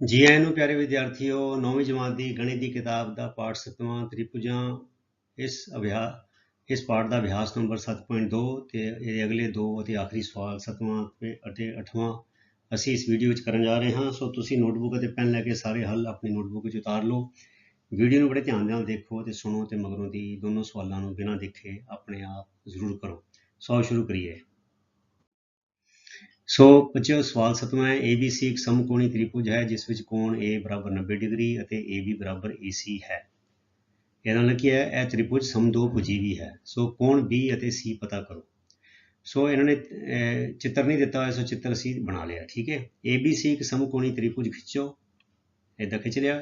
ਜੀ ਆਇਆਂ ਨੂੰ ਪਿਆਰੇ ਵਿਦਿਆਰਥੀਓ 9ਵੀਂ ਜਮਾਤ ਦੀ ਗਣਿਤ ਦੀ ਕਿਤਾਬ ਦਾ ਪਾਠ 7ਵਾਂ ਤ੍ਰਿਭੁਜਾਂ ਇਸ ਅਭਿਆਸ ਇਸ ਪਾਠ ਦਾ ਅਭਿਆਸ ਨੰਬਰ 7.2 ਤੇ ਇਹ ਅਗਲੇ ਦੋ ਅਤੇ ਆਖਰੀ ਸਵਾਲ 7ਵਾਂ ਅਤੇ 8ਵਾਂ ਅਸੀਂ ਇਸ ਵੀਡੀਓ ਵਿੱਚ ਕਰਨ ਜਾ ਰਹੇ ਹਾਂ। ਸੋ ਤੁਸੀਂ ਨੋਟਬੁੱਕ ਅਤੇ ਪੈਨ ਲੈ ਕੇ ਸਾਰੇ ਹੱਲ ਆਪਣੀ ਨੋਟਬੁੱਕ ਵਿੱਚ ਉਤਾਰ ਲਓ। ਵੀਡੀਓ ਨੂੰ ਬੜੇ ਧਿਆਨ ਨਾਲ ਦੇਖੋ ਤੇ ਸੁਣੋ ਤੇ ਮਗਰੋਂ ਦੀ ਦੋਨੋਂ ਸਵਾਲਾਂ ਨੂੰ ਬਿਨਾਂ ਦੇਖੇ ਆਪਣੇ ਆਪ ਜ਼ਰੂਰ ਕਰੋ। ਸੋ ਆਓ ਸ਼ੁਰੂ ਕਰੀਏ। ਸੋ ਬੱਚਿਓ ਸਵਾਲ ਸਤਵਾਂ ਹੈ। ABC ਇੱਕ ਸਮਕੋਣੀ ਤ੍ਰਿਭੁਜ ਹੈ, ਜਿਸ ਵਿੱਚ ਕੋਣ A ਬਰਾਬਰ 90 ਡਿਗਰੀ ਅਤੇ AB ਬਰਾਬਰ AC ਹੈ। ਇਹਨਾਂ ਮਤਲਬ ਕੀ ਹੈ? ਇਹ ਤ੍ਰਿਭੁਜ ਸਮਦੋਭੁਜੀ ਵੀ ਹੈ। ਸੋ ਕੋਣ B ਅਤੇ C ਪਤਾ ਕਰੋ। ਸੋ ਇਹਨਾਂ ਨੇ ਚਿੱਤਰ ਨਹੀਂ ਦਿੱਤਾ ਹੋਇਆ, ਸੋ ਚਿੱਤਰ ਅਸੀਂ ਬਣਾ ਲਿਆ, ਠੀਕ ਹੈ? ABC ਇੱਕ ਸਮਕੋਣੀ ਤ੍ਰਿਭੁਜ ਖਿੱਚੋ। ਇਦਾਂ ਖਿੱਚ ਲਿਆ।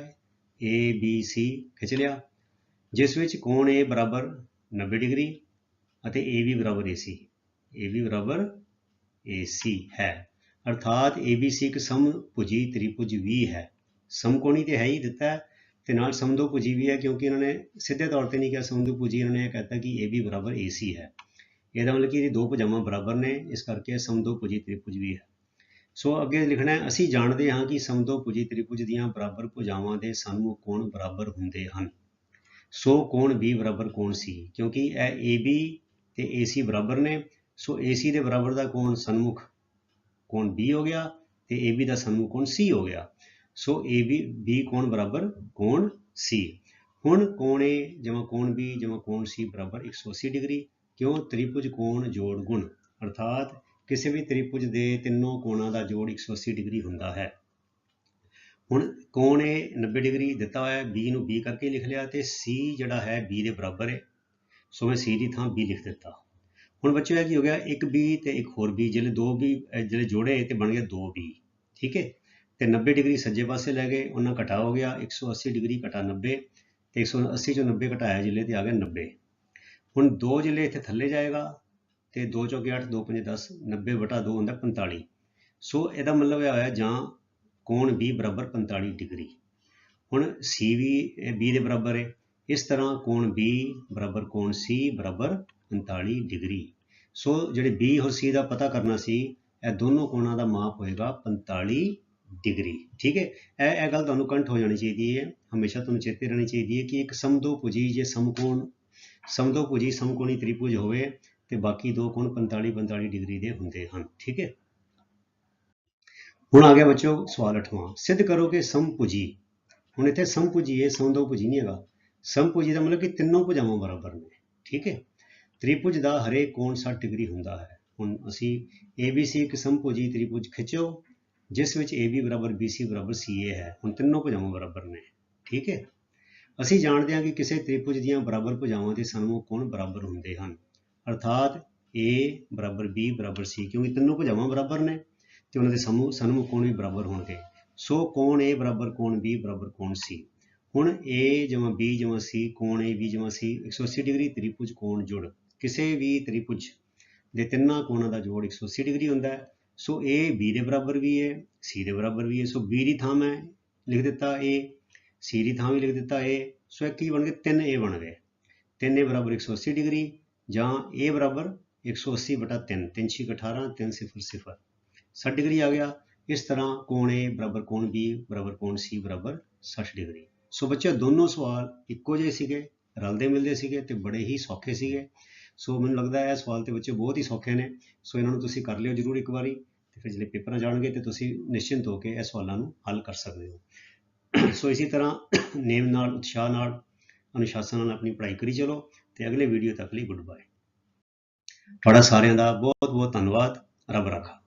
ABC ਖਿੱਚ ਲਿਆ। ਜਿਸ ਵਿੱਚ ਕੋਣ A ਬਰਾਬਰ 90 ਡਿਗਰੀ ਅਤੇ AB ਬਰਾਬਰ AC AB ਬਰਾਬਰ AC ਹੈ। ਅਰਥਾਤ ABC ਇੱਕ ਸਮਭੁਜੀ ਤ੍ਰਿਭੁਜ ਵੀ ਹੈ। ਸਮਕੋਣੀ ਤੇ ਹੈ ਹੀ ਦਿੱਤਾ ਹੈ ਤੇ ਨਾਲ ਸਮਦੋਭੁਜੀ ਵੀ ਹੈ ਕਿਉਂਕਿ ਇਹਨਾਂ ਨੇ ਸਿੱਧੇ ਤੌਰ ਤੇ ਨਹੀਂ ਕਿਹਾ ਸਮਦੋਭੁਜੀ ਇਹਨਾਂ ਨੇ ਇਹ ਕਹਿਤਾ ਕਿ AB ਬਰਾਬਰ AC ਹੈ। ਇਹਦਾ ਮਤਲਬ ਕਿ ਇਹ ਦੋ ਭੁਜਾਵਾਂ ਬਰਾਬਰ ਨੇ, ਇਸ ਕਰਕੇ ਇਹ ਸਮਦੋਭੁਜੀ ਤ੍ਰਿਭੁਜ ਵੀ ਹੈ। ਸੋ ਅੱਗੇ ਲਿਖਣਾ ਹੈ, ਅਸੀਂ ਜਾਣਦੇ ਹਾਂ ਕਿ ਸਮਦੋਭੁਜੀ ਤ੍ਰਿਭੁਜ ਦੀਆਂ ਬਰਾਬਰ ਭੁਜਾਵਾਂ ਦੇ ਸਨਮੁਖ ਕੋਣ ਬਰਾਬਰ ਹੁੰਦੇ ਹਨ। ਸੋ ਕੋਣ B ਬਰਾਬਰ ਕੋਣ C ਕਿਉਂਕਿ ਇਹ AB ਤੇ AC ਬਰਾਬਰ ਨੇ ਸੋ AC ਦੇ ਬਰਾਬਰ ਦਾ ਕੋਣ ਸਨਮੁਖ ਕੋਣ B ਹੋ ਗਿਆ ਤੇ AB ਦਾ ਸਨਮੁਖ ਕੋਣ C ਹੋ ਗਿਆ। ਸੋ AB, B ਕੋਣ ਬਰਾਬਰ ਕੋਣ C ਹੁਣ ਕੋਣ A ਜਮਾ ਕੋਣ B ਜਮਾ ਕੋਣ C ਬਰਾਬਰ 180 ਡਿਗਰੀ ਕਿਉਂ ਤ੍ਰਿਭੁਜ ਕੋਣ ਜੋੜ ਗੁਣ? ਅਰਥਾਤ ਕਿਸੇ ਵੀ ਤ੍ਰਿਭੁਜ ਦੇ ਤਿੰਨੋਂ ਕੋਣਾਂ ਦਾ ਜੋੜ 180 ਡਿਗਰੀ ਹੁੰਦਾ ਹੈ। ਹੁਣ ਕੋਣ A 90 ਡਿਗਰੀ ਦਿੱਤਾ ਹੋਇਆ ਹੈ B ਨੂੰ B ਕਰਕੇ ਲਿਖ ਲਿਆ ਤੇ C ਜਿਹੜਾ ਹੈ B ਦੇ ਬਰਾਬਰ ਹੈ। ਸੋ ਮੈਂ C ਦੀ ਥਾਂ B ਲਿਖ ਦਿੱਤਾ। ਹੁਣ ਬੱਚਿਓ ਇਹ ਕੀ ਹੋ ਗਿਆ, ਇੱਕ B ਤੇ ਇੱਕ ਹੋਰ B ਜਿਹੜੇ ਦੋ B ਜਿਹੜੇ ਜੋੜੇ ਤੇ ਬਣ ਗਿਆ ਦੋ B ਠੀਕ ਹੈ? ਤੇ 90 ਡਿਗਰੀ ਸੱਜੇ ਪਾਸੇ ਲੈ ਗਏ, ਉਹਨਾਂ ਘਟਾ ਹੋ ਗਿਆ 180 ਡਿਗਰੀ ਘਟਾ 90 ਤੇ 180 ਚੋਂ 90 ਘਟਾਇਆ ਜਿਲੇ ਤੇ ਆ ਗਿਆ 90 ਹੁਣ ਦੋ ਜਿਲੇ ਇੱਥੇ ਥੱਲੇ ਜਾਏਗਾ ਤੇ 2 ਚੋਂ 8 2 5 10 90 ਵਟਾ 2 ਹੁੰਦਾ 45 ਸੋ ਇਹਦਾ ਮਤਲਬ ਇਹ ਹੋਇਆ ਜਾਂ ਕੋਣ B ਬਰਾਬਰ 45 ਡਿਗਰੀ। ਹੁਣ C ਵੀ, ਇਹ B ਦੇ ਬਰਾਬਰ ਹੈ। ਇਸ ਤਰ੍ਹਾਂ ਕੋਣ B ਬਰਾਬਰ ਕੋਣ C ਬਰਾਬਰ 45 ਡਿਗਰੀ। ਸੋ ਜਿਹੜੇ B ਔਰ C ਦਾ ਪਤਾ ਕਰਨਾ ਸੀ, ਇਹ ਦੋਨੋਂ ਕੋਣਾਂ ਦਾ ਮਾਪ ਹੋਏਗਾ 45 ਡਿਗਰੀ। ਠੀਕ ਹੈ? ਇਹ ਇਹ ਗੱਲ ਤੁਹਾਨੂੰ ਕੰਠ ਹੋ ਜਾਣੀ ਚਾਹੀਦੀ ਹੈ। ਹਮੇਸ਼ਾ ਤੁਹਾਨੂੰ ਚੇਤੇ ਰਹਿਣੀ ਚਾਹੀਦੀ ਹੈ ਕਿ ਇੱਕ ਸਮਦੋ ਸਮਦੋਭੁਜੀ ਜੇ ਸਮਕੋਣ, ਸਮਦੋਭੁਜੀ ਸਮਕੋਣੀ ਤ੍ਰਿਭੁਜ ਹੋਵੇ ਤੇ ਬਾਕੀ ਦੋ ਕੋਣ 45 45 ਡਿਗਰੀ ਦੇ ਹੁੰਦੇ ਹਨ। ਠੀਕ ਹੈ? ਹੁਣ ਆ ਗਿਆ ਬੱਚੋ ਸਵਾਲ 8ਵਾਂ ਸਿੱਧ ਕਰੋ ਕਿ ਸਮਭੁਜੀ। ਹੁਣ ਇੱਥੇ ਸਮਭੁਜੀ ਹੈ, ਸਮਦੋਭੁਜੀ ਨਹੀਂ ਹੈਗਾ। ਸਮਭੁਜੀ ਦਾ ਮਤਲਬ ਕਿ ਤਿੰਨੋਂ ਭੁਜਾਵਾਂ ਬਰਾਬਰ ਨੇ। ਠੀਕ ਹੈ? ਤ੍ਰਿਭੁਜ ਦਾ ਹਰੇਕ ਕੋਣ 60 ਡਿਗਰੀ ਹੁੰਦਾ ਹੈ। ਹੁਣ ਅਸੀਂ ABC ਇੱਕ ਸਮਭੁਜੀ ਤ੍ਰਿਭੁਜ ਖਿੱਚੋ, ਜਿਸ ਵਿੱਚ AB ਬਰਾਬਰ BC ਬਰਾਬਰ CA ਹੈ। ਹੁਣ ਤਿੰਨੋਂ ਭੁਜਾਵਾਂ ਬਰਾਬਰ ਨੇ, ਠੀਕ ਹੈ? ਅਸੀਂ ਜਾਣਦੇ ਹਾਂ ਕਿ ਕਿਸੇ ਤ੍ਰਿਭੁਜ ਦੀਆਂ ਬਰਾਬਰ ਭੁਜਾਵਾਂ ਦੇ ਸਾਨੂੰ ਕੋਣ ਬਰਾਬਰ ਹੁੰਦੇ ਹਨ। ਅਰਥਾਤ A ਬਰਾਬਰ, B ਬਰਾਬਰ, C, ਕਿਉਂਕਿ ਤਿੰਨੋਂ ਭੁਜਾਵਾਂ ਬਰਾਬਰ ਨੇ ਤੇ ਉਹਨਾਂ ਦੇ ਸਮੂਹ ਸਨਮੁਖ ਕੋਣ ਵੀ ਬਰਾਬਰ ਹੋਣਗੇ। ਸੋ ਕੋਣ A ਬਰਾਬਰ, ਕੋਣ B ਬਰਾਬਰ, ਕੋਣ C ਹੁਣ A ਜਮਾ B ਜਮਾ C, ਕੋਣ A, B ਜਮਾ C 180 ਡਿਗਰੀ ਤ੍ਰਿਭੁਜ ਕੋਣ ਜੁੜ ਕਿਸੇ ਵੀ ਤ੍ਰਿਭੁਜ ਦੇ ਤਿੰਨਾਂ ਕੋਣਾਂ ਦਾ ਜੋੜ 180 ਡਿਗਰੀ ਹੁੰਦਾ ਹੈ। ਸੋ A B ਦੇ ਬਰਾਬਰ ਵੀ ਹੈ, C ਦੇ ਬਰਾਬਰ ਵੀ ਹੈ। ਸੋ B ਦੀ ਥਾਂ ਮੈਂ ਲਿਖ ਦਿੱਤਾ A, C ਦੀ ਥਾਂ ਵੀ ਲਿਖ ਦਿੱਤਾ A ਸੋ ਇਹ ਕੀ ਬਣ ਗਏ 3A ਬਣ ਗਏ। 3A ਬਰਾਬਰ 180 ਡਿਗਰੀ ਜਾਂ A ਬਰਾਬਰ 180 ਬਟਾ 3 3 6 18 3 0 0 60 ਡਿਗਰੀ ਆ ਗਿਆ। ਇਸ ਤਰ੍ਹਾਂ ਕੋਣ A ਬਰਾਬਰ ਕੋਣ B ਬਰਾਬਰ ਕੋਣ C ਬਰਾਬਰ 60 ਡਿਗਰੀ। ਸੋ ਬੱਚੇ ਦੋਨੋਂ ਸਵਾਲ ਇੱਕੋ ਜਿਹੇ ਸੀਗੇ, ਰਲਦੇ ਮਿਲਦੇ ਸੀਗੇ ਤੇ ਬੜੇ ਹੀ ਸੌਖੇ ਸੀਗੇ। ਸੋ ਮੈਨੂੰ ਲੱਗਦਾ ਹੈ ਇਹ ਸਵਾਲ ਤੇ ਬੱਚੇ ਬਹੁਤ ਹੀ ਸੌਖੇ ਨੇ। ਸੋ ਇਹਨਾਂ ਨੂੰ ਤੁਸੀਂ ਕਰ ਲਿਓ ਜ਼ਰੂਰ ਇੱਕ ਵਾਰੀ ਤੇ ਫਿਰ ਜਿਹੜੇ ਪੇਪਰਾਂ ਜਾਣਗੇ ਤੇ ਤੁਸੀਂ ਨਿਸ਼ਚਿੰਤ ਹੋ ਕੇ ਇਹ ਸਵਾਲਾਂ ਨੂੰ ਹੱਲ ਕਰ ਸਕਦੇ ਹੋ। ਸੋ ਇਸੇ ਤਰ੍ਹਾਂ ਨੇਮ ਨਾਲ, ਉਤਸ਼ਾਹ ਨਾਲ, ਅਨੁਸ਼ਾਸਨ ਨਾਲ ਆਪਣੀ ਪੜ੍ਹਾਈ ਕਰੀ ਚਲੋ ਤੇ ਅਗਲੇ ਵੀਡੀਓ ਤੱਕ ਲਈ ਗੁੱਡ ਬਾਏ ਤੁਹਾਡਾ ਸਾਰਿਆਂ ਦਾ ਬਹੁਤ ਬਹੁਤ ਧੰਨਵਾਦ। ਰੱਬ ਰੱਖਾ।